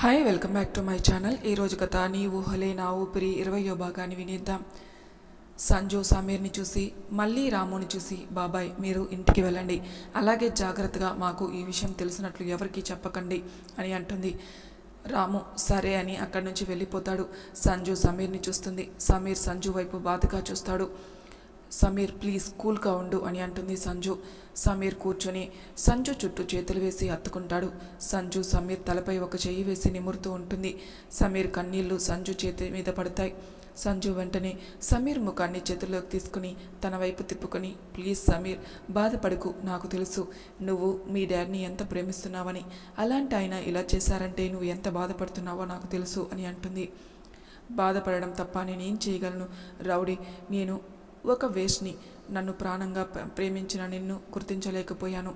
Hi welcome back to my channel ఈరోజు కథ నీ ఊహలే నా ఊపిరి ఇరవయో భాగాన్ని వినేద్దాం. సంజు సమీర్ని చూసి మళ్ళీ రాముని చూసి బాబాయ్ మీరు ఇంటికి వెళ్ళండి. అలాగే జాగ్రత్తగా మాకు ఈ విషయం తెలిసినట్లు ఎవరికీ చెప్పకండి అని అంటుంది. రాము సరే అని అక్కడి నుంచి వెళ్ళిపోతాడు. సంజు సమీర్ని చూస్తుంది. సమీర్ సంజు వైపు బాధగా చూస్తాడు. సమీర్ ప్లీజ్ కూల్గా ఉండు అని అంటుంది సంజు. సమీర్ కూర్చొని సంజు చుట్టూ చేతులు వేసి హత్తుకుంటాడు సంజు సమీర్ తలపై ఒక చెయ్యి వేసి నిమురుతూ ఉంటుంది. సమీర్ కన్నీళ్ళు సంజు చేతి మీద పడతాయి. సంజు వెంటనే సమీర్ ముఖాన్ని చేతుల్లోకి తీసుకుని తన వైపు తిప్పుకొని ప్లీజ్ సమీర్ బాధపడకు నాకు తెలుసు. నువ్వు మీ డాడీని ఎంత ప్రేమిస్తున్నావని. అలాంటి ఆయన ఇలా చేశారంటే నువ్వు ఎంత బాధపడుతున్నావో నాకు తెలుసు అని అంటుంది. బాధపడడం తప్ప నేనేం చేయగలను? రౌడీ నేను ఒక వేష్ని నన్ను ప్రాణంగా ప్ర- ప్రేమించిన నిన్ను గుర్తించలేకపోయాను.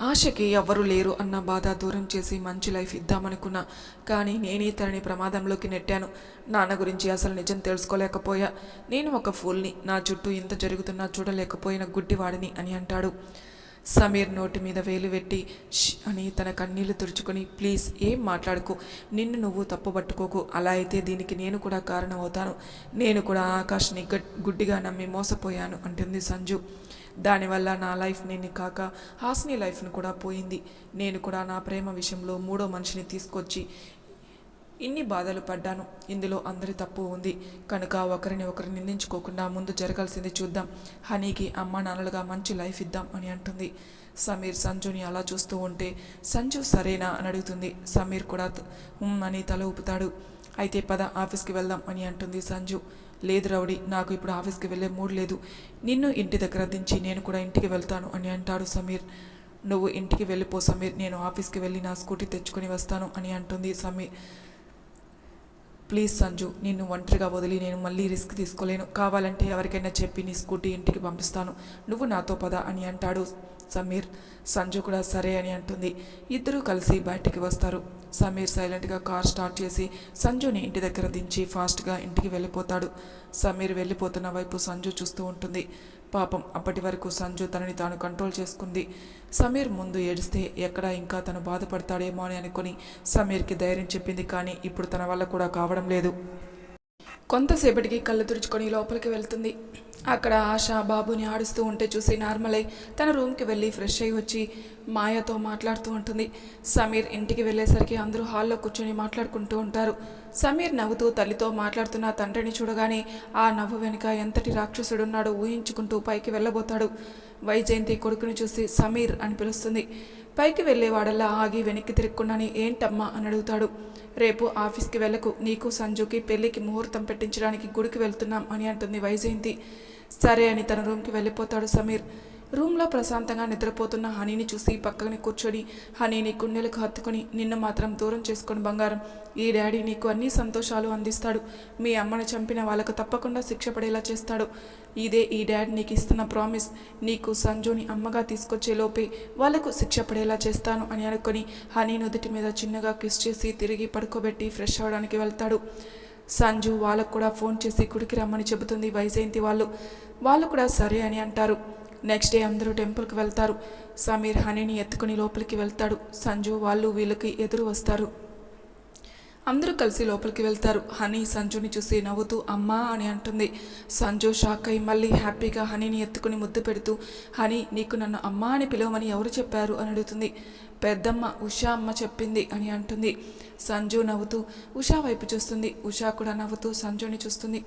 ఆశకి ఎవ్వరూ లేరు అన్న బాధ దూరం చేసి మంచి లైఫ్ ఇద్దామనుకున్నా కానీ నేనే తనని ప్రమాదంలోకి నెట్టాను. నాన్న గురించి అసలు నిజం తెలుసుకోలేకపోయా. నేను ఒక ఫూల్ని నా చుట్టూ ఇంత జరుగుతున్నా చూడలేకపోయిన గుడ్డివాడిని అని అంటాడు. సమీర్ నోటి మీద వేలు పెట్టి "ష్" అని తన కన్నీళ్ళు తుడుచుకొని ప్లీజ్ ఏం మాట్లాడుకో? నిన్ను నువ్వు తప్పుపట్టుకోకు. అలా అయితే దీనికి నేను కూడా కారణం అవుతాను నేను కూడా ఆకాష్ని గుడ్డిగా నమ్మి మోసపోయాను అంటుంది సంజు. దానివల్ల నా లైఫ్ నేను కాక హాస్ని లైఫ్ను కూడా పోయింది. నేను కూడా నా ప్రేమ విషయంలో మూడో మనిషిని తీసుకొచ్చి ఇన్ని బాధలు పడ్డాను. ఇందులో అందరి తప్పు ఉంది. కనుక ఒకరిని ఒకరు నిందించుకోకుండా ముందు జరగాల్సింది చూద్దాం. హనీకి అమ్మ నాన్నలుగా మంచి లైఫ్ ఇద్దాం అని అంటుంది. సమీర్ సంజుని అలా చూస్తూ ఉంటే సంజు సరేనా అని అడుగుతుంది. సమీర్ కూడా అని తల ఊపుతాడు. అయితే పద ఆఫీస్కి వెళ్దాం అని అంటుంది సంజు. లేదు రౌడీ నాకు ఇప్పుడు ఆఫీస్కి వెళ్ళే మూడ్ లేదు. నిన్ను ఇంటి దగ్గర దించి నేను కూడా ఇంటికి వెళ్తాను అని అంటాడు సమీర్. నువ్వు ఇంటికి వెళ్ళిపో సమీర్ నేను ఆఫీస్కి వెళ్ళి నా స్కూటీ తెచ్చుకొని వస్తాను అని అంటుంది సమీర్. ప్లీజ్ సంజు నిన్ను ఒంటరిగా వదిలి నేను మళ్ళీ రిస్క్ తీసుకోలేను. కావాలంటే ఎవరికైనా చెప్పి నీ స్కూటీ ఇంటికి పంపిస్తాను. నువ్వు నాతో పద అని అంటాడు సమీర్. సంజు కూడా సరే అని అంటుంది. ఇద్దరూ కలిసి బయటికి వస్తారు. సమీర్ సైలెంట్గా కార్ స్టార్ట్ చేసి సంజుని ఇంటి దగ్గర దించి ఫాస్ట్గా ఇంటికి వెళ్ళిపోతాడు. సమీర్ వెళ్ళిపోతున్న వైపు సంజు చూస్తూ ఉంటుంది. పాపం అప్పటి వరకు సంజు తనని తాను కంట్రోల్ చేసుకుంది. సమీర్ ముందు ఏడిస్తే ఎక్కడ ఇంకా తను బాధపడతాడేమో అని అనుకుని సమీర్కి ధైర్యం చెప్పింది కానీ ఇప్పుడు తన వల్ల కూడా కావడం లేదు. కొంతసేపటికి కళ్ళు తుడుచుకొని లోపలికి వెళ్తుంది. అక్కడ ఆశ బాబుని ఆడుస్తూ ఉంటే చూసి నార్మల్ అయి తన రూమ్కి వెళ్ళి ఫ్రెష్ అయ్యి వచ్చి మాయతో మాట్లాడుతూ ఉంటుంది. సమీర్ ఇంటికి వెళ్ళేసరికి అందరూ హాల్లో కూర్చొని మాట్లాడుకుంటూ ఉంటారు. సమీర్ నవ్వుతూ తల్లితో మాట్లాడుతున్న తండ్రిని చూడగానే ఆ నవ్వు వెనుక ఎంతటి రాక్షసుడున్నాడో ఊహించుకుంటూ పైకి వెళ్ళబోతాడు. వైజయంతి కొడుకుని చూసి సమీర్ అని పిలుస్తుంది. పైకి వెళ్ళేవాడల్లా ఆగి వెనక్కి తిరుక్కుండాని ఏంటమ్మా? అని అడుగుతాడు. రేపు ఆఫీస్కి వెళ్ళకు. నీకు సంజుకి పెళ్ళికి ముహూర్తం పెట్టించడానికి గుడికి వెళ్తున్నాం అని అంటుంది వైజయంతి. సరే అని తన రూమ్కి వెళ్ళిపోతాడు సమీర్. రూమ్లో ప్రశాంతంగా నిద్రపోతున్న హనీని చూసి పక్కన కూర్చొని హనీని గుండెలకు హత్తుకొని నిన్ను మాత్రం దూరం చేసుకొని బంగారం. ఈ డాడీ నీకు అన్ని సంతోషాలు అందిస్తాడు. మీ అమ్మను చంపిన వాళ్ళకు తప్పకుండా శిక్ష పడేలా చేస్తాడు. ఇదే ఈ డాడీ నీకు ఇస్తున్న ప్రామిస్. నీకు సంజుని అమ్మగా తీసుకొచ్చే లోపే వాళ్ళకు శిక్ష పడేలా చేస్తాను అని అనుకొని హనీ నుదుటి మీద చిన్నగా కిస్ చేసి తిరిగి పడుకోబెట్టి ఫ్రెష్ అవ్వడానికి వెళ్తాడు. సంజు వాళ్ళకు కూడా ఫోన్ చేసి గుడికి రమ్మని చెబుతుంది. వైజయంతి వాళ్ళు. వాళ్ళు కూడా సరే అని అంటారు. నెక్స్ట్ డే అందరూ టెంపుల్కి వెళ్తారు. సమీర్ హనీని ఎత్తుకుని లోపలికి వెళ్తాడు. సంజు వాళ్ళు వీళ్ళకి ఎదురు వస్తారు. అందరూ కలిసి లోపలికి వెళ్తారు. హనీ సంజుని చూసి నవ్వుతూ అమ్మా అని అంటుంది. సంజు షాక్ అయి మళ్ళీ హ్యాపీగా హనీని ఎత్తుకుని ముద్దు పెడుతూ హనీ నీకు నన్ను అమ్మా అని పిలవమని ఎవరు చెప్పారు? అని అడుగుతుంది. పెద్దమ్మ ఉషా అమ్మ చెప్పింది అని అంటుంది. సంజు నవ్వుతూ ఉషా వైపు చూస్తుంది. ఉషా కూడా నవ్వుతూ సంజుని చూస్తుంది.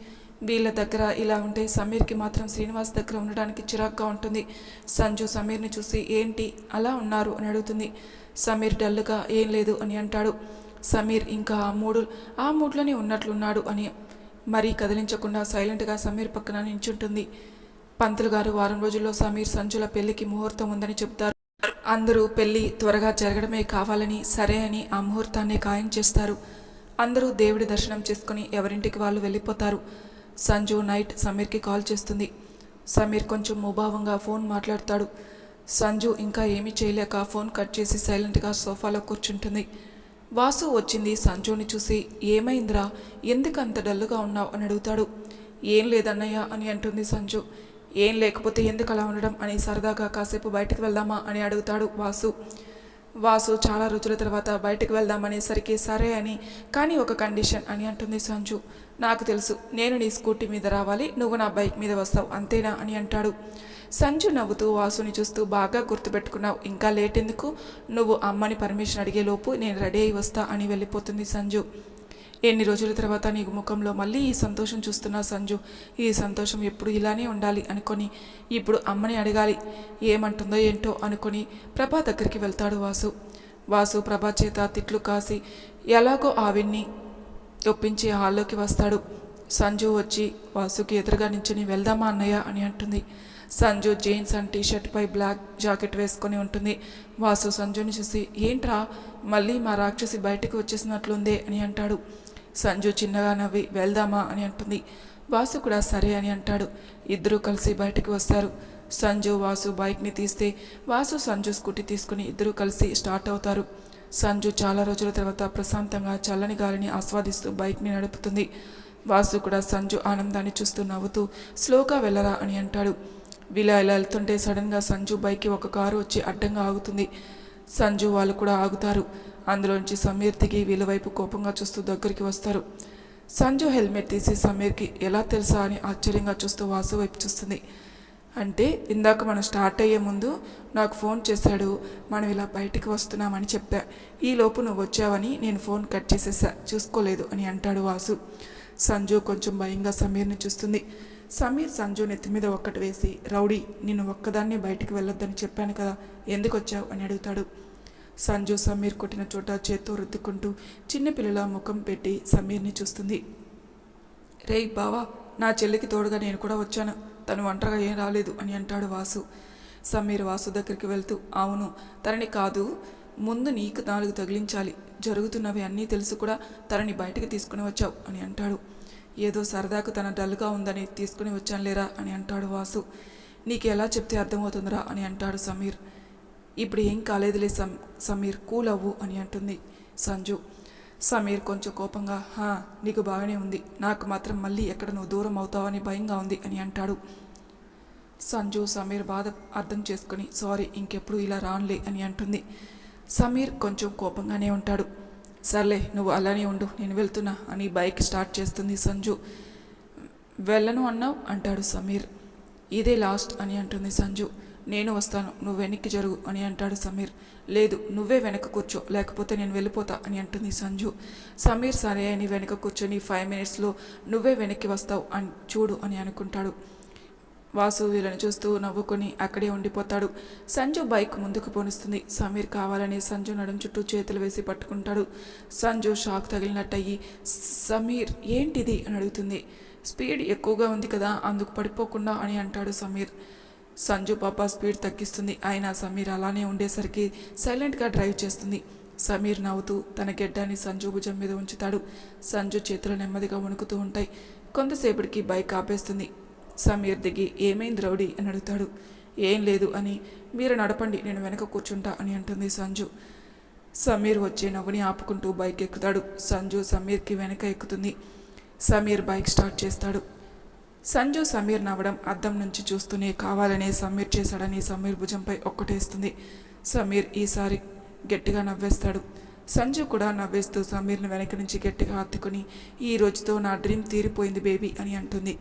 వీళ్ళ దగ్గర ఇలా ఉంటే సమీర్కి మాత్రం శ్రీనివాస్ దగ్గర ఉండడానికి చిరాగ్గా ఉంటుంది. సంజు సమీర్ని చూసి ఏంటి అలా ఉన్నారు అని అడుగుతుంది. సమీర్ డల్గా ఏం లేదు అని అంటాడు. సమీర్ ఇంకా ఆ మూడు ఆ మూడ్లోనే ఉన్నట్లున్నాడు అని మరీ కదిలించకుండా సైలెంట్గా సమీర్ పక్కన నించుంటుంది. పంతులు గారు వారం రోజుల్లో సమీర్ సంజుల పెళ్ళికి ముహూర్తం ఉందని చెప్తారు. అందరూ పెళ్ళి త్వరగా జరగడమే కావాలని సరే అని ఆ ముహూర్తాన్ని ఖాయం చేస్తారు. అందరూ దేవుడి దర్శనం చేసుకుని ఎవరింటికి వాళ్ళు వెళ్ళిపోతారు. సంజు నైట్ సమీర్కి కాల్ చేస్తుంది. సమీర్ కొంచెం ముభావంగా ఫోన్ మాట్లాడతాడు. సంజు ఇంకా ఏమీ చేయలేక ఫోన్ కట్ చేసి సైలెంట్గా సోఫాలో కూర్చుంటుంది. వాసు వచ్చింది సంజుని చూసి ఏమైందిరా? ఎందుకు అంత డల్లుగా ఉన్నావు? అని అడుగుతాడు. ఏం లేదన్నయ్య అని అంటుంది సంజు. ఏం లేకపోతే ఎందుకు అలా ఉండడం? అని సరదాగా కాసేపు బయటకు వెళ్దామా? అని అడుగుతాడు వాసు. వాసు చాలా రోజుల తర్వాత బయటకు వెళ్దామనేసరికి సరే అని కానీ ఒక కండిషన్ అని అంటుంది సంజు. నాకు తెలుసు నేను నీ స్కూటీ మీద రావాలి నువ్వు నా బైక్ మీద వస్తావు అంతేనా అని అంటాడు. సంజు నవ్వుతూ వాసుని చూస్తూ బాగా గుర్తుపెట్టుకున్నావు ఇంకా లేట్ ఎందుకు? నువ్వు అమ్మని పర్మిషన్ అడిగేలోపు నేను రెడీ అయి వస్తా అని వెళ్ళిపోతుంది సంజు. ఎన్ని రోజుల తర్వాత నీ ముఖంలో మళ్ళీ ఈ సంతోషం చూస్తున్నా సంజు? ఈ సంతోషం ఎప్పుడు ఇలానే ఉండాలి అనుకొని ఇప్పుడు అమ్మని అడగాలి. ఏమంటుందో ఏంటో అనుకొని ప్రభా దగ్గరికి వెళ్తాడు వాసు. వాసు ప్రభా చేత తిట్లు కాసి ఎలాగో ఆవిడ్ని ఒప్పించి హాల్లోకి వస్తాడు. సంజు వచ్చి వాసుకి ఎదురుగా నించుని వెళ్దామా అన్నయ్య అని అంటుంది. Sanju jeans and t shirt pi black jacket వేసుకొని ఉంటుంది. వాసు సంజుని చూసి ఏంట్రా? మళ్ళీ మా రాక్షసి బయటకు వచ్చేసినట్లుందే అని అంటాడు. సంజు చిన్నగా నవ్వి వెళ్దామా? అని అంటుంది. వాసు కూడా సరే అని అంటాడు. ఇద్దరూ కలిసి బయటికి వస్తారు. సంజు వాసు బైక్ని తీస్తే వాసు సంజు స్కూటీ తీసుకుని ఇద్దరూ కలిసి స్టార్ట్ అవుతారు. సంజు చాలా రోజుల తర్వాత ప్రశాంతంగా చల్లని గాలిని ఆస్వాదిస్తూ బైక్ని నడుపుతుంది. వాసు కూడా సంజు ఆనందాన్ని చూస్తూ నవ్వుతూ స్లోగా వెళ్ళరా? అని అంటాడు. వీళ్ళ ఇలా వెళ్తుంటే సడన్గా సంజు బైక్కి ఒక కారు వచ్చి అడ్డంగా ఆగుతుంది. సంజు వాళ్ళు కూడా ఆగుతారు. అందులోంచి సమీర్ దిగి వీళ్ళ కోపంగా చూస్తూ దగ్గరికి వస్తారు. సంజు హెల్మెట్ తీసి సమీర్కి ఎలా తెలుసా? అని ఆశ్చర్యంగా చూస్తూ వాసు వైపు చూస్తుంది. అంటే ఇందాక మనం స్టార్ట్ అయ్యే ముందు నాకు ఫోన్ చేశాడు మనం ఇలా బయటికి వస్తున్నామని చెప్పా. ఈ లోపు నువ్వు వచ్చావని నేను ఫోన్ కట్ చేసేసా చూసుకోలేదు అని అంటాడు వాసు. సంజు కొంచెం భయంగా సమీర్ని చూస్తుంది. సమీర్ సంజు నెత్తి మీద ఒక్కటి వేసి రౌడీ నిన్ను ఒక్కదాన్ని బయటికి వెళ్ళొద్దని చెప్పాను కదా ఎందుకు వచ్చావు? అని అడుగుతాడు. సంజు సమీర్ కొట్టిన చోట చేత్తో రుద్దుకుంటూ చిన్నపిల్లల ముఖం పెట్టి సమీర్ని చూస్తుంది. రేయ్ బావా నా చెల్లికి తోడుగా నేను కూడా వచ్చాను. తను ఒంటరిగా ఏం రాలేదు అని అంటాడు వాసు. సమీర్ వాసు దగ్గరికి వెళ్తూ అవును తనని కాదు. ముందు నీకు నాలుగు తగిలించాలి. జరుగుతున్నవి అన్నీ తెలుసు కూడా తనని బయటకు తీసుకుని వచ్చావు అని అంటాడు. ఏదో సరదాకు తన డల్గా ఉందని తీసుకుని వచ్చాను లేరా అని అంటాడు వాసు. నీకు ఎలా చెప్తే అర్థమవుతుందిరా అని అంటాడు సమీర్. ఇప్పుడు ఏం కాలేదులే సమ్ సమీర్ కూల్ అవ్వు అని అంటుంది సంజు. సమీర్ కొంచెం కోపంగా హా నీకు బాగానే ఉంది. నాకు మాత్రం మళ్ళీ ఎక్కడ నువ్వు దూరం అవుతావని భయంగా ఉంది అని అంటాడు. సంజు సమీర్ బాధ అర్థం చేసుకుని సారీ ఇంకెప్పుడు ఇలా రానులే అని అంటుంది. సమీర్ కొంచెం కోపంగానే ఉంటాడు. సర్లే నువ్వు అలానే ఉండు. నేను వెళ్తున్నా అని బైక్ స్టార్ట్ చేస్తుంది సంజు. వెళ్ళను అన్నావు? అంటాడు సమీర్. ఇదే లాస్ట్ అని అంటుంది సంజు. నేను వస్తాను. నువ్వు వెనక్కి జరుగు అని అంటాడు సమీర్. లేదు నువ్వే వెనక కూర్చో లేకపోతే నేను వెళ్ళిపోతా అని అంటుంది సంజు. సమీర్ సరే అని వెనక కూర్చొని ఫైవ్ మినిట్స్లో నువ్వే వెనక్కి వస్తావు అని చూడు అని అనుకుంటాడు. వాసు వీళ్ళని చూస్తూ నవ్వుకొని అక్కడే ఉండిపోతాడు. సంజు బైక్ ముందుకు పోనిస్తుంది. సమీర్ కావాలని సంజు నడుం చుట్టూ చేతులు వేసి పట్టుకుంటాడు. సంజు షాక్ తగిలినట్టయి సమీర్ ఏంటిది? అని అడుగుతుంది. స్పీడ్ ఎక్కువగా ఉంది కదా అందుకు పడిపోకుండా అని అంటాడు సమీర్. సంజు పాప స్పీడ్ తగ్గిస్తుంది. అయినా సమీర్ అలానే ఉండేసరికి సైలెంట్గా డ్రైవ్ చేస్తుంది. సమీర్ నవ్వుతూ తన గెడ్డాన్ని సంజు భుజం మీద ఉంచుతాడు. సంజు చేతులు నెమ్మదిగా వణుకుతూ ఉంటాయి. కొంతసేపటికి బైక్ ఆపేస్తుంది. సమీర్ దిగి ఏమైంది రౌడీ? అని అడుగుతాడు. ఏం లేదు అని మీరు నడపండి నేను వెనక కూర్చుంటా అని అంటుంది సంజు. సమీర్ వచ్చే నవ్వుని ఆపుకుంటూ బైక్ ఎక్కుతాడు. సంజు సమీర్కి వెనక ఎక్కుతుంది. సమీర్ బైక్ స్టార్ట్ చేస్తాడు. సంజు సమీర్ నవ్వడం అద్దం నుంచి చూస్తూనే కావాలనే సమీర్ చేశాడని సమీర్ భుజంపై ఒక్కటేస్తుంది. సమీర్ ఈసారి గట్టిగా నవ్వేస్తాడు. సంజు కూడా నవ్వేస్తూ సమీర్ని వెనక నుంచి గట్టిగా హత్తుకుని ఈ రోజుతో నా డ్రీమ్ తీరిపోయింది బేబీ అని అంటుంది.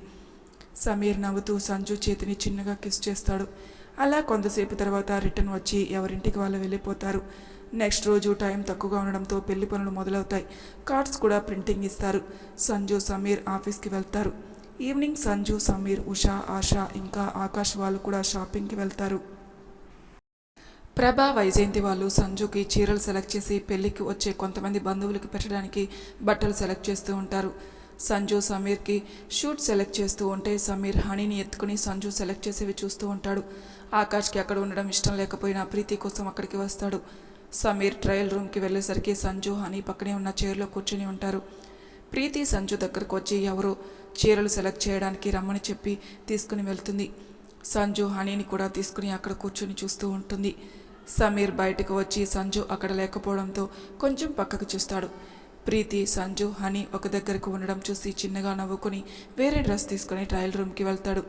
సమీర్ నవ్వుతూ సంజు చేతిని చిన్నగా కిస్ చేస్తాడు. అలా కొంతసేపు తర్వాత రిటర్న్ వచ్చి ఎవరింటికి వాళ్ళు వెళ్ళిపోతారు. నెక్స్ట్ రోజు టైం తక్కువగా ఉండడంతో పెళ్ళి పనులు మొదలవుతాయి. కార్డ్స్ కూడా ప్రింటింగ్ ఇస్తారు. సంజు సమీర్ ఆఫీస్కి వెళ్తారు. ఈవినింగ్ సంజు సమీర్ ఉషా ఆశ ఇంకా ఆకాష్ వాళ్ళు కూడా షాపింగ్కి వెళ్తారు. ప్రభా వైజయంతి వాళ్ళు సంజుకి చీరలు సెలెక్ట్ చేసి పెళ్ళికి వచ్చే కొంతమంది బంధువులకి పెట్టడానికి బట్టలు సెలెక్ట్ చేస్తూ ఉంటారు. సంజు సమీర్కి షూట్ సెలెక్ట్ చేస్తూ ఉంటే సమీర్ హనీని ఎత్తుకుని సంజు సెలెక్ట్ చేసేవి చూస్తూ ఉంటాడు. ఆకాష్కి అక్కడ ఉండడం ఇష్టం లేకపోయినా ప్రీతి కోసం అక్కడికి వస్తాడు. సమీర్ ట్రయల్ రూమ్కి వెళ్ళేసరికి సంజు హనీ పక్కనే ఉన్న చైర్లో కూర్చుని ఉంటారు. ప్రీతి సంజు దగ్గరకు వచ్చి ఎవరో? చీరలు సెలెక్ట్ చేయడానికి రమ్మని చెప్పి తీసుకుని వెళ్తుంది. సంజు హనీని కూడా తీసుకుని అక్కడ కూర్చుని చూస్తూ ఉంటుంది. సమీర్ బయటకు వచ్చి సంజు అక్కడ లేకపోవడంతో కొంచెం పక్కకు చూస్తాడు. ప్రీతి సంజు హనీ ఒక దగ్గరకు ఉండడం చూసి చిన్నగా నవ్వుకొని వేరే డ్రెస్ తీసుకొని ట్రయల్ రూమ్కి వెళ్తాడు.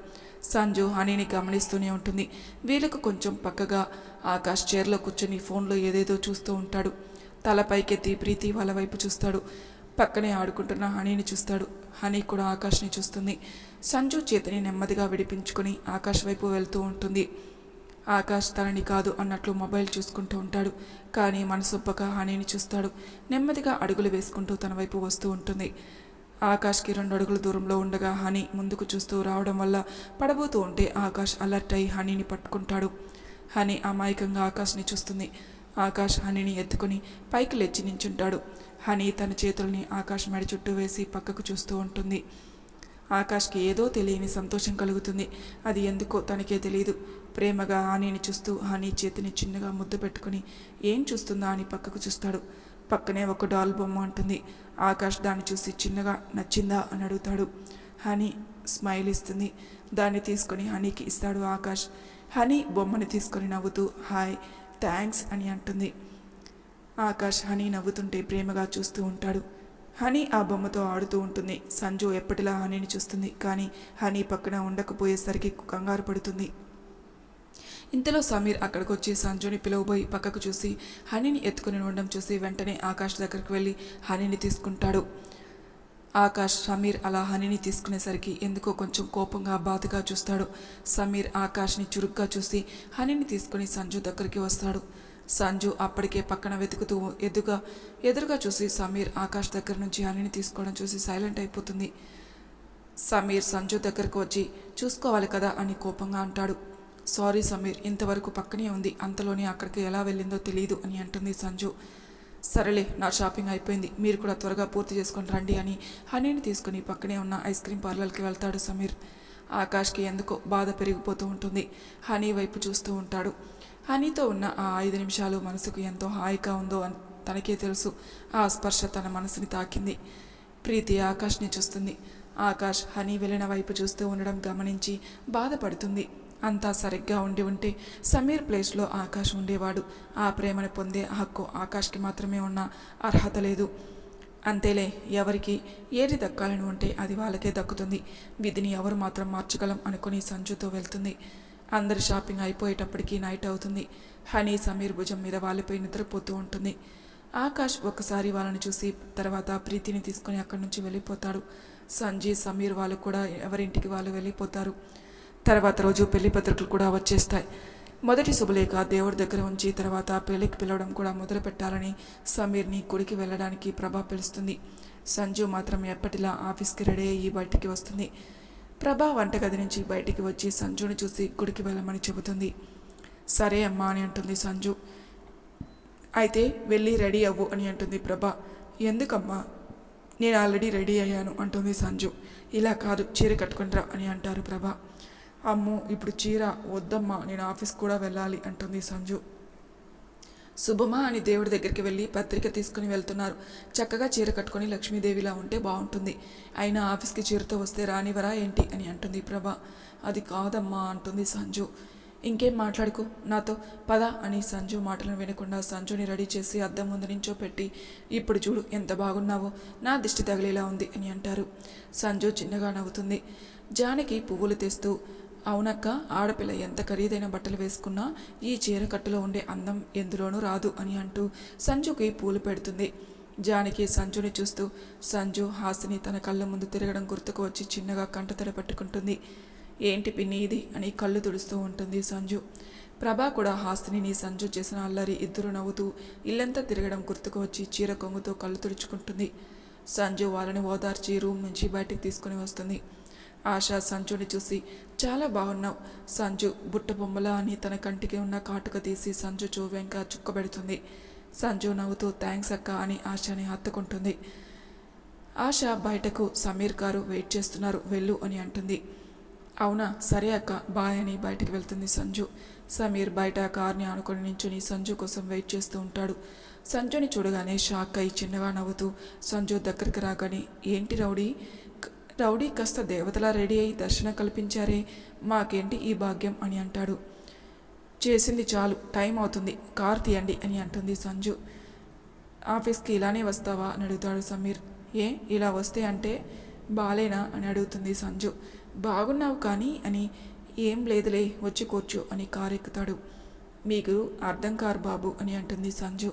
సంజు హనీని గమనిస్తూనే ఉంటుంది. వీళ్ళకు కొంచెం పక్కగా ఆకాష్ చైర్లో కూర్చొని ఫోన్లో ఏదేదో చూస్తూ ఉంటాడు. తల పైకెత్తి ప్రీతి వాళ్ళ వైపు చూస్తాడు. పక్కనే ఆడుకుంటున్న హనీని చూస్తాడు. హనీ కూడా ఆకాష్ని చూస్తుంది. సంజు చేతిని నెమ్మదిగా విడిపించుకొని ఆకాష్ వైపు వెళ్తూ ఉంటుంది. ఆకాష్ తనని కాదు అన్నట్లు మొబైల్ చూసుకుంటూ ఉంటాడు. కానీ మనసొప్పక హనీని చూస్తాడు. నెమ్మదిగా అడుగులు వేసుకుంటూ తన వైపు వస్తూ ఉంటుంది. ఆకాష్కి రెండు అడుగుల దూరంలో ఉండగా హనీ ముందుకు చూస్తూ రావడం వల్ల పడబోతూ ఉంటే ఆకాష్ అలర్ట్ అయి హనీని పట్టుకుంటాడు. హనీ అమాయకంగా ఆకాష్ని చూస్తుంది. ఆకాష్ హనీని ఎత్తుకుని పైకి లేచి నించుంటాడు. హనీ తన చేతుల్ని ఆకాష్ మెడ చుట్టూ వేసి పక్కకు చూస్తూ ఉంటుంది. ఆకాష్కి ఏదో తెలియని సంతోషం కలుగుతుంది. అది ఎందుకో తనకే తెలియదు ప్రేమగా హనీని చూస్తూ హనీ చేతిని చిన్నగా ముద్దు పెట్టుకుని ఏం చూస్తుందా అని పక్కకు చూస్తాడు. పక్కనే ఒక డాల్ బొమ్మ ఉంటుంది. ఆకాష్ దాన్ని చూసి చిన్నగా నచ్చిందా అని అడుగుతాడు. హనీ స్మైల్ ఇస్తుంది. దాన్ని తీసుకొని హనీకి ఇస్తాడు ఆకాష్. హనీ బొమ్మని తీసుకొని నవ్వుతూ హాయ్ థ్యాంక్స్ అని అంటుంది. ఆకాష్ హనీ నవ్వుతుంటే ప్రేమగా చూస్తూ ఉంటాడు. హనీ ఆ బొమ్మతో ఆడుతూ ఉంటుంది. సంజు ఎప్పటిలా హనీని చూస్తుంది. కానీ హనీ పక్కన ఉండకపోయేసరికి కంగారు పడుతుంది. ఇంతలో సమీర్ అక్కడికి వచ్చి సంజుని పిలువబోయి పక్కకు చూసి హనీని ఎత్తుకుని ఉండడం చూసి వెంటనే ఆకాష్ దగ్గరికి వెళ్ళి హనీని తీసుకుంటాడు. ఆకాష్ సమీర్ అలా హనీని తీసుకునేసరికి ఎందుకో కొంచెం కోపంగా బాధగా చూస్తాడు. సమీర్ ఆకాష్ని చురుగ్గా చూసి హనీని తీసుకుని సంజు దగ్గరికి వస్తాడు. సంజు అప్పటికే పక్కన వెతుకుతూ ఎదుగా ఎదురుగా చూసి సమీర్ ఆకాష్ దగ్గర నుంచి హనీని తీసుకోవడం చూసి సైలెంట్ అయిపోతుంది. సమీర్ సంజు దగ్గరకు వచ్చి చూసుకోవాలి కదా అని కోపంగా అంటాడు. సారీ సమీర్ ఇంతవరకు పక్కనే ఉంది. అంతలోనే అక్కడికి ఎలా వెళ్ళిందో తెలియదు అని అంటుంది సంజు. సరేలే నా షాపింగ్ అయిపోయింది. మీరు కూడా త్వరగా పూర్తి చేసుకొని రండి అని హనీని తీసుకుని పక్కనే ఉన్న ఐస్ క్రీమ్ పార్లర్కి వెళ్తాడు సమీర్. ఆకాష్కి ఎందుకో బాధ పెరిగిపోతూ ఉంటుంది. హనీ వైపు చూస్తూ ఉంటాడు. హనీతో ఉన్న ఆ ఐదు నిమిషాలు మనసుకు ఎంతో హాయిగా ఉందో అని తనకే తెలుసు. ఆ స్పర్శ తన మనసుని తాకింది. ప్రీతి ఆకాష్ని చూస్తుంది. ఆకాష్ హనీ వెళ్ళిన వైపు చూస్తూ ఉండడం గమనించి బాధపడుతుంది. అంతా సరిగ్గా ఉండి ఉంటే సమీర్ ప్లేస్లో ఆకాష్ ఉండేవాడు. ఆ ప్రేమను పొందే హక్కు ఆకాష్కి మాత్రమే ఉన్న అర్హత లేదు. అంతేలే ఎవరికి ఏది దక్కాలని ఉంటే అది వాళ్ళకే దక్కుతుంది. విధిని ఎవరు మాత్రం మార్చగలం అనుకుని సంజుతో వెళ్తుంది. అందరి షాపింగ్ అయిపోయేటప్పటికీ నైట్ అవుతుంది. హనీ సమీర్ భుజం మీద వాళ్ళపై నిద్రపోతూ ఉంటుంది. ఆకాష్ ఒకసారి వాళ్ళని చూసి తర్వాత ప్రీతిని తీసుకుని అక్కడి నుంచి వెళ్ళిపోతాడు. సంజీ సమీర్ వాళ్ళు కూడా ఎవరింటికి వాళ్ళు వెళ్ళిపోతారు. తర్వాత రోజు పెళ్ళి పత్రికలు కూడా వచ్చేస్తాయి. మొదటి శుభలేఖ దేవుడి దగ్గర ఉంచి తర్వాత పెళ్ళికి పిలవడం కూడా మొదలు పెట్టాలని సమీర్ని గుడికి వెళ్ళడానికి ప్రభా పిలుస్తుంది. సంజు మాత్రం ఎప్పటిలా ఆఫీస్కి రెడీ అయ్యి బయటికి వస్తుంది. ప్రభా వంటగది నుంచి బయటికి వచ్చి సంజుని చూసి గుడికి వెళ్ళమని చెబుతుంది. సరే అమ్మా అని అంటుంది సంజు. అయితే వెళ్ళి రెడీ అవ్వు అని అంటుంది ప్రభా. ఎందుకమ్మా? నేను ఆల్రెడీ రెడీ అయ్యాను అంటుంది సంజు. ఇలా కాదు చీర కట్టుకుంటారా అని అంటారు ప్రభా. అమ్మో ఇప్పుడు చీర వద్దమ్మా నేను ఆఫీస్ కూడా వెళ్ళాలి అంటుంది సంజు. శుభమా అని దేవుడి దగ్గరికి వెళ్ళి పత్రిక తీసుకుని వెళ్తున్నారు. చక్కగా చీర కట్టుకొని లక్ష్మీదేవిలా ఉంటే బాగుంటుంది. అయినా ఆఫీస్కి చీరతో వస్తే రానివరా ఏంటి అని అంటుంది ప్రభ. అది కాదమ్మా అంటుంది సంజు. ఇంకేం మాట్లాడుకో? నాతో పద అని సంజు మాటలను వినకుండా సంజుని రెడీ చేసి అద్దం ముందు నుంచో పెట్టి ఇప్పుడు చూడు ఎంత బాగున్నావో నా దిష్టి తగిలేలా ఉంది అని అంటారు. సంజు చిన్నగా నవ్వుతుంది. జానకి పువ్వులు తెస్తూ అవునక్క ఆడపిల్ల ఎంత ఖరీదైన బట్టలు వేసుకున్నా ఈ చీర కట్టులో ఉండే అందం ఎందులోనూ రాదు అని అంటూ సంజుకి పూలు పెడుతుంది. జానకి సంజుని చూస్తూ సంజు హాసిని తన కళ్ళ ముందు తిరగడం గుర్తుకు వచ్చి చిన్నగా కంటతెర పెట్టుకుంటుంది. ఏంటి పిన్ని ఇది? అని కళ్ళు తుడుస్తూ ఉంటుంది సంజు. ప్రభా కూడా హాస్తిని సంజు చేసిన అల్లరి ఇద్దరు నవ్వుతూ ఇల్లంతా తిరగడం గుర్తుకు వచ్చి చీర కొంగుతో కళ్ళు తుడుచుకుంటుంది. సంజు వాళ్ళని ఓదార్చి రూమ్ నుంచి బయటికి తీసుకుని వస్తుంది. ఆశ సంజుని చూసి చాలా బాగున్నావు. సంజు బుట్ట బొమ్మలా అని తన కంటికి ఉన్న కాటుక తీసి సంజు చూ వెంక చుక్కబెడుతుంది. సంజు నవ్వుతూ థ్యాంక్స్ అక్క అని ఆశని హత్తుకుంటుంది. ఆశ బయటకు సమీర్ గారు వెయిట్ చేస్తున్నారు వెళ్ళు అని అంటుంది. అవునా? సరే అక్క బాయ్ అని బయటకు వెళ్తుంది సంజు. సమీర్ బయట కార్ని ఆనుకొని నించుని సంజు కోసం వెయిట్ చేస్తూ ఉంటాడు. సంజుని చూడగానే షాక్ అయి చిన్నగా నవ్వుతూ సంజు దగ్గరికి రాగానే ఏంటి రౌడీ? రౌడీ కాస్త దేవతలా రెడీ అయి దర్శనం కల్పించారే మాకేంటి ఈ భాగ్యం అని అంటాడు. చేసింది చాలు టైం అవుతుంది కార్ తీయండి అని అంటుంది సంజు. ఆఫీస్కి ఇలానే వస్తావా అని అడుగుతాడు సమీర్. ఏ ఇలా వస్తే అంటే బాలేనా అని అడుగుతుంది సంజు. బాగున్నావు కానీ అని ఏం లేదులే వచ్చి కూర్చో అని కారు ఎక్కుతాడు మీకు అర్థం కారు బాబు అని అంటుంది సంజు.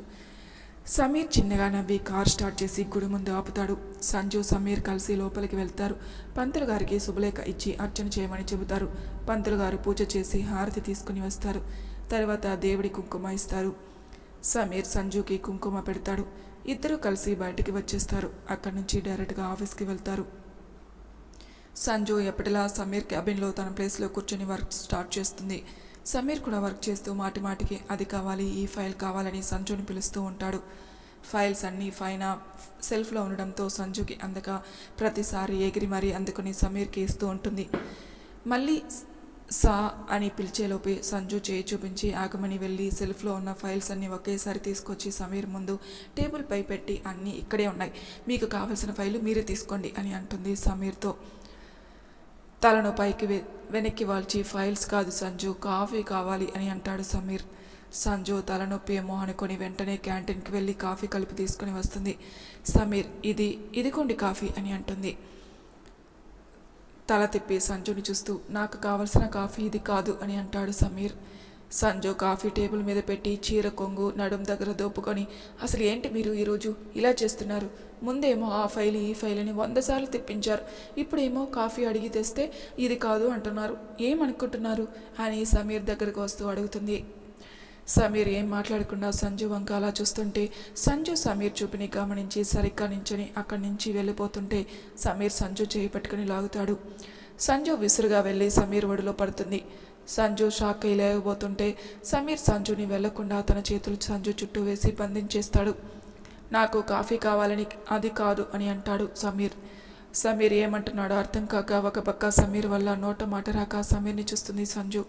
సమీర్ చిన్నగా నవ్వి కార్ స్టార్ట్ చేసి గుడి ముందు ఆపుతాడు. సంజు సమీర్ కలిసి లోపలికి వెళ్తారు. పంతులు గారికి శుభలేఖ ఇచ్చి అర్చన చేయమని చెబుతారు. పంతులు గారు పూజ చేసి హారతి తీసుకుని వస్తారు. తర్వాత దేవుడి కుంకుమ ఇస్తారు. సమీర్ సంజుకి కుంకుమ పెడతాడు. ఇద్దరు కలిసి బయటికి వచ్చేస్తారు. అక్కడి నుంచి డైరెక్ట్గా ఆఫీస్కి వెళ్తారు. సంజు ఎప్పటిలా సమీర్ క్యాబిన్లో తన ప్లేస్లో కూర్చొని వర్క్ స్టార్ట్ చేస్తుంది. సమీర్ కూడా వర్క్ చేస్తూ మాటి మాటికి అది కావాలి ఈ ఫైల్ కావాలని సంజుని పిలుస్తూ ఉంటాడు. ఫైల్స్ అన్నీ పైన సెల్ఫ్లో ఉండడంతో సంజుకి అందక ప్రతిసారి ఎగిరి మరీ అందుకుని సమీర్కి ఇస్తూ ఉంటుంది. మళ్ళీ సా అని పిలిచేలోపే సంజు చేయి చూపించి ఆగమని వెళ్ళి సెల్ఫ్లో ఉన్న ఫైల్స్ అన్నీ ఒకేసారి తీసుకొచ్చి సమీర్ ముందు టేబుల్పై పెట్టి అన్నీ ఇక్కడే ఉన్నాయి. మీకు కావలసిన ఫైలు మీరే తీసుకోండి అని అంటుంది సమీర్తో. తలను పైకి వె- వెనక్కి వాల్చి ఫైల్స్ కాదు సంజు కాఫీ కావాలి అని అంటాడు సమీర్. సంజు తలనొప్పి ఏమో అనుకుని వెంటనే క్యాంటీన్కి వెళ్ళి కాఫీ కలిపి తీసుకుని వస్తుంది. సమీర్ ఇది ఇదిగోండి కాఫీ అని అంటుంది. తల తిప్పి సంజుని చూస్తూ నాకు కావలసిన కాఫీ ఇది కాదు అని అంటాడు సమీర్. సంజు కాఫీ టేబుల్ మీద పెట్టి చీర కొంగు నడుం దగ్గర దోపుకొని అసలు ఏంటి మీరు ఈరోజు ఇలా చేస్తున్నారు? ముందేమో ఆ ఫైల్ ఈ ఫైల్ అని వంద సార్లు తెప్పించారు. ఇప్పుడేమో కాఫీ అడిగి తెస్తే ఇది కాదు అంటున్నారు. ఏమనుకుంటున్నారు? అని సమీర్ దగ్గరకు వస్తూ అడుగుతుంది. సమీర్ ఏం మాట్లాడకుండా సంజు వంక అలా చూస్తుంటే సంజు సమీర్ చూపిని గమనించి సరిగ్గా నించుని అక్కడి నుంచి వెళ్ళిపోతుంటే సమీర్ సంజు చేయి పట్టుకుని లాగుతాడు. సంజు విసురుగా వెళ్ళి సమీర్ ఒడిలో పడుతుంది. సంజు షాక్ లేకపోతుంటే సమీర్ సంజుని వెళ్ళకుండా తన చేతులు సంజు చుట్టూ వేసి బంధించేస్తాడు. నాకు కాఫీ కావాలని అది కాదు అని అంటాడు సమీర్. సమీర్ ఏమంటున్నాడో అర్థం కాక ఒక పక్క సమీర్ వల్ల నోట మాట రాక సమీర్ని చూస్తుంది సంజు.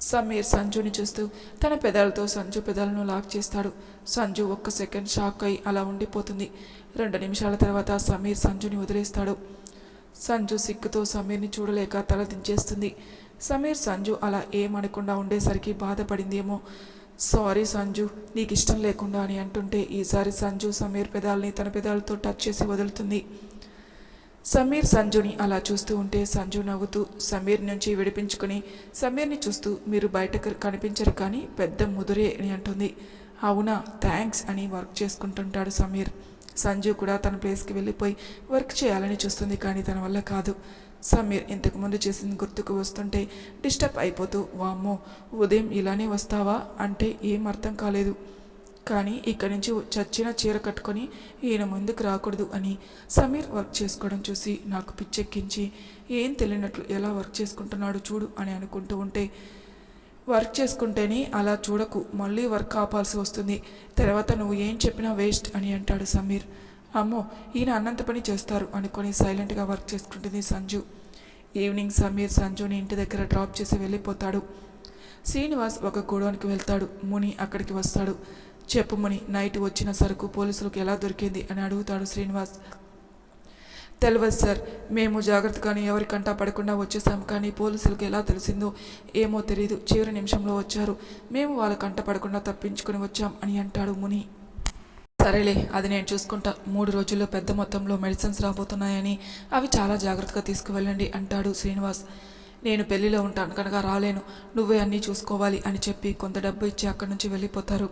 సమీర్ సంజుని చూస్తూ తన పెదాలతో సంజు పెదాలను లాక్ చేస్తాడు. సంజు ఒక్క సెకండ్ షాక్ అయి అలా ఉండిపోతుంది. రెండు నిమిషాల తర్వాత సమీర్ సంజుని వదిలేస్తాడు. సంజు సిగ్గుతో సమీర్ని చూడలేక తల దించేస్తుంది. సమీర్ సంజు అలా ఏమనకుండా ఉండేసరికి బాధపడిందేమో. సారీ సంజు నీకు ఇష్టం లేకుండా అని అంటుంటే ఈసారి సంజు సమీర్ పెదాలని తన పెదాలతో టచ్ చేసి వదులుతుంది. సమీర్ సంజుని అలా చూస్తూ ఉంటే సంజు నవ్వుతూ సమీర్ నుంచి విడిపించుకుని సమీర్ని చూస్తూ మీరు బయటకు కనిపించరు కానీ పెద్ద ముదురే అని అంటుంది. అవునా థ్యాంక్స్ అని వర్క్ చేసుకుంటుంటాడు సమీర్. సంజు కూడా తన ప్లేస్కి వెళ్ళిపోయి వర్క్ చేయాలని చూస్తుంది కానీ తన వల్ల కాదు. సమీర్ ఇంతకుముందు చేసింది గుర్తుకు వస్తుంటే డిస్టర్బ్ అయిపోతూ వామ్మో ఉదయం ఇలానే వస్తావా? అంటే ఏం అర్థం కాలేదు. కానీ ఇక్కడి నుంచి చచ్చిన చీర కట్టుకొని ఈయన ముందుకు రాకూడదు అని సమీర్ వర్క్ చేసుకోవడం చూసి నాకు పిచ్చెక్కించి ఏం తెలియనట్లు ఎలా వర్క్ చేసుకుంటున్నాడు చూడు అని అనుకుంటూ ఉంటే వర్క్ చేసుకుంటేనే అలా చూడకు మళ్ళీ వర్క్ ఆపాల్సి వస్తుంది. తర్వాత నువ్వు ఏం చెప్పినా వేస్ట్ అని అంటాడు సమీర్. అమ్మో ఈయన అన్నంత పని చేస్తారు అనుకొని సైలెంట్గా వర్క్ చేసుకుంటుంది సంజు. ఈవినింగ్ సమీర్ సంజుని ఇంటి దగ్గర డ్రాప్ చేసి వెళ్ళిపోతాడు. శ్రీనివాస్ ఒక గోడౌన్కి వెళ్తాడు. ముని అక్కడికి వస్తాడు. చెప్పు ముని నైట్ వచ్చిన సరుకు పోలీసులకు ఎలా దొరికింది అని అడుగుతాడు శ్రీనివాస్. తెలియదు సార్ మేము జాగ్రత్తగానే ఎవరికంటా పడకుండా వచ్చేసాం కానీ పోలీసులకు ఎలా తెలిసిందో ఏమో తెలియదు చివరి నిమిషంలో వచ్చారు. మేము వాళ్ళ కంట పడకుండా తప్పించుకుని వచ్చాం అని అంటాడు ముని. సరేలే అది నేను చూసుకుంటా. మూడు రోజుల్లో పెద్ద మొత్తంలో మెడిసిన్స్ రాబోతున్నాయని అవి చాలా జాగ్రత్తగా తీసుకువెళ్ళండి అంటాడు శ్రీనివాస్. నేను పెళ్ళిలో ఉంటాను కనుక రాలేను. నువ్వే అన్నీ చూసుకోవాలి అని చెప్పి కొంత డబ్బు ఇచ్చి అక్కడి నుంచి వెళ్ళిపోతారు.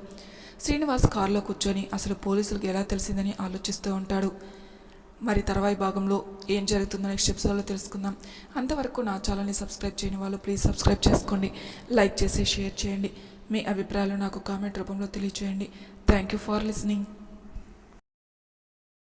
శ్రీనివాస్ కారులో కూర్చొని అసలు పోలీసులకు ఎలా తెలిసిందని ఆలోచిస్తూ ఉంటాడు. మరి తర్వాయి భాగంలో ఏం జరుగుతుందో నెక్స్ట్ ఎపిసోడ్లో తెలుసుకుందాం. అంతవరకు నా ఛానల్ని సబ్స్క్రైబ్ చేయని వాళ్ళు ప్లీజ్ సబ్స్క్రైబ్ చేసుకోండి. లైక్ చేసి షేర్ చేయండి. మీ అభిప్రాయాలు నాకు కామెంట్ రూపంలో తెలియచేయండి. Thank you for listening.